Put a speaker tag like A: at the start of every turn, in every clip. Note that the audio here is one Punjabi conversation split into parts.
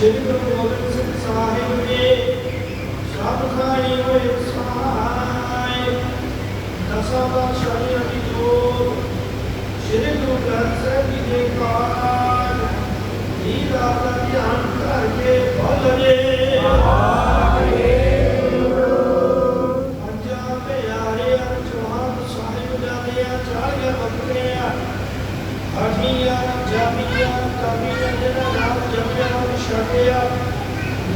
A: ਸ਼੍ਰੀ ਗੁਰੂ ਗੋਬਿੰਦ ਸਿੰਘ ਸਾਹਿਬ ਜੀ ਸਭ ਖਾਈ ਹੋਏ ਸਾਈ ਦਸਾਂ ਬਾਸ਼ਾਹੀ ਅਭੀ ਜੋਰ ਸ਼੍ਰੀ ਗੁਰੂ ਗ੍ਰੰਥ ਸਾਹਿਬ ਜੀ ਦੇ ਕਾਲ ਜੀ ਦਾ ਧਿਆਨ ਕਰਕੇ ਬੋਲਰੇ ਵਾਹਿਗੁਰੂ ਅੰਜਾ ਪਿਆਰੇ ਅਚਾਨ ਸਾਹਿਬ ਜਾਦੇ ਆ ਚਾਰ ਬੱਕਰੇ ਆ ਅਠੀਆਂ ਜਾਮੀਆਂ ਕਮੀ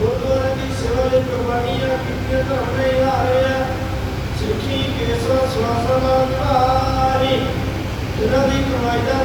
A: ਗੁਰਦੁਆਰੇ ਦੀ ਸੇਵਾ ਲਈ ਕੁਰਬਾਨੀਆਂ ਕੀਤੀਆਂ ਧਰਨੇ ਹਾਰੇ ਆ। ਸਿੱਖੀ ਕੇਸਰ ਸਵਾਸਮਾਨ ਭਾਰੀ ਜਿਨ੍ਹਾਂ ਦੀ ਕਮਾਈ ਦਾ